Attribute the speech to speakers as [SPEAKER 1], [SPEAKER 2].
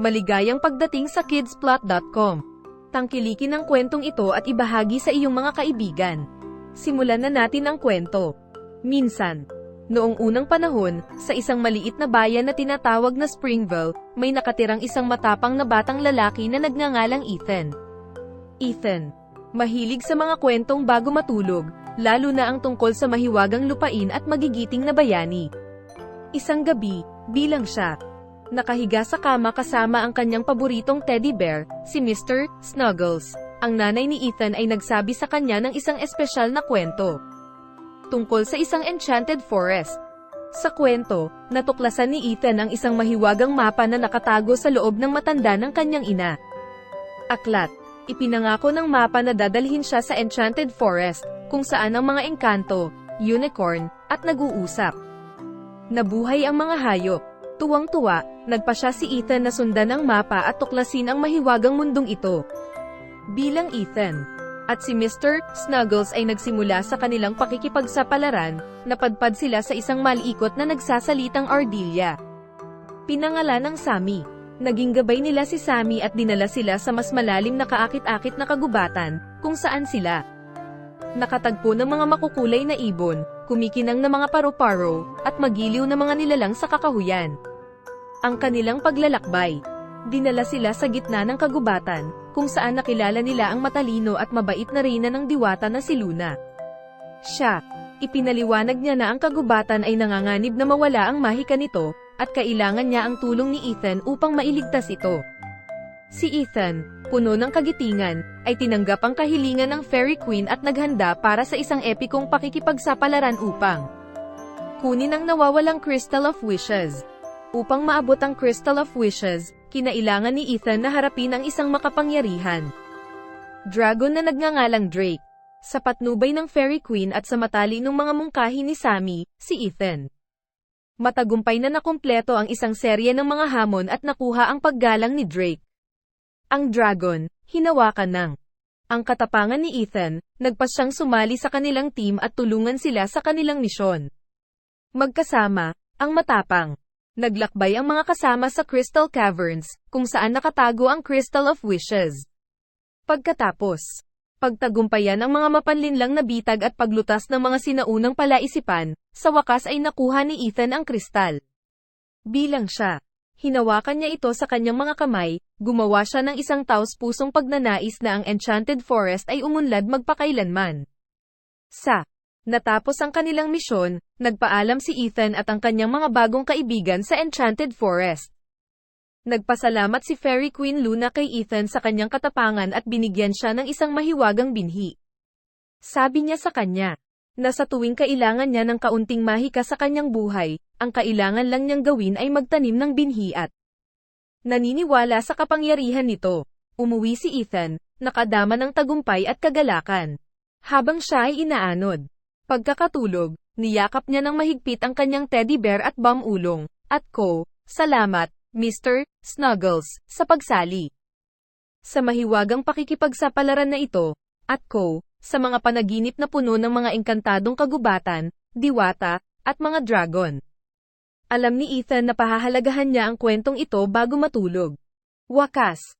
[SPEAKER 1] Maligayang pagdating sa kidsplot.com. Tangkilikin ang kwentong ito at ibahagi sa iyong mga kaibigan. Simulan na natin ang kwento. Minsan, noong unang panahon, sa isang maliit na bayan na tinatawag na Springville, may nakatirang isang matapang na batang lalaki na nagngangalang Ethan. Ethan, mahilig sa mga kwentong bago matulog, lalo na ang tungkol sa mahiwagang lupain at magigiting na bayani. Isang gabi, bilang siya, nakahiga sa kama kasama ang kanyang paboritong teddy bear, si Mr. Snuggles. Ang nanay ni Ethan ay nagsabi sa kanya ng isang espesyal na kwento. Tungkol sa isang enchanted forest. Sa kwento, natuklasan ni Ethan ang isang mahiwagang mapa na nakatago sa loob ng matanda ng kanyang ina. Aklat. Ipinangako ng mapa na dadalhin siya sa enchanted forest, kung saan ang mga engkanto, unicorn, at nag-uusap. Nabuhay ang mga hayop. Tuwang-tuwa, nagpa siya si Ethan na sundan ang mapa at tuklasin ang mahiwagang mundong ito. Bilang Ethan, at si Mr. Snuggles ay nagsimula sa kanilang pakikipagsapalaran, napadpad sila sa isang malikot na nagsasalitang ardilya. Pinangalan ng Sammy. Naging gabay nila si Sammy at dinala sila sa mas malalim na kaakit-akit na kagubatan, kung saan sila nakatagpo ng mga makukulay na ibon, kumikinang na mga paro-paro, at magiliw na mga nilalang sa kakahuyan. Ang kanilang paglalakbay. Dinala sila sa gitna ng kagubatan, kung saan nakilala nila ang matalino at mabait na reyna ng diwata na si Luna. Siya, ipinaliwanag niya na ang kagubatan ay nanganganib na mawala ang mahika nito, at kailangan niya ang tulong ni Ethan upang mailigtas ito. Si Ethan, puno ng kagitingan, ay tinanggap ang kahilingan ng Fairy Queen at naghanda para sa isang epikong pakikipagsapalaran upang kunin ang nawawalang Crystal of Wishes. Upang maabot ang Crystal of Wishes, kinailangan ni Ethan na harapin ang isang makapangyarihan. Dragon na nagngangalang Drake. Sa patnubay ng Fairy Queen at sa matali ng mga mungkahi ni Sammy, si Ethan. Matagumpay na nakumpleto ang isang serye ng mga hamon at nakuha ang paggalang ni Drake. Ang dragon, hinawakan ng ang katapangan ni Ethan, nagpas siyang sumali sa kanilang team at tulungan sila sa kanilang misyon. Magkasama, ang matapang. Naglakbay ang mga kasama sa Crystal Caverns, kung saan nakatago ang Crystal of Wishes. Pagkatapos, pagtagumpayan ang mga mapanlinlang na bitag at paglutas ng mga sinaunang palaisipan, sa wakas ay nakuha ni Ethan ang kristal. Bilang siya, hinawakan niya ito sa kanyang mga kamay, gumawa siya ng isang taos-pusong pagnanais na ang Enchanted Forest ay umunlad magpakailanman. Sa natapos ang kanilang misyon, nagpaalam si Ethan at ang kanyang mga bagong kaibigan sa Enchanted Forest. Nagpasalamat si Fairy Queen Luna kay Ethan sa kanyang katapangan at binigyan siya ng isang mahiwagang binhi. Sabi niya sa kanya, na sa tuwing kailangan niya ng kaunting mahika sa kanyang buhay, ang kailangan lang niyang gawin ay magtanim ng binhi at naniniwala sa kapangyarihan nito. Umuwi si Ethan, nakadama ng tagumpay at kagalakan. Habang siya ay inaanod. Pagkakatulog, niyakap niya ng mahigpit ang kanyang teddy bear at bum ulong, at ko, salamat, Mr. Snuggles, sa pagsali. Sa mahiwagang pakikipagsapalaran na ito, at ko, sa mga panaginip na puno ng mga engkantadong kagubatan, diwata, at mga dragon. Alam ni Ethan na pahahalagahan niya ang kwentong ito bago matulog. Wakas,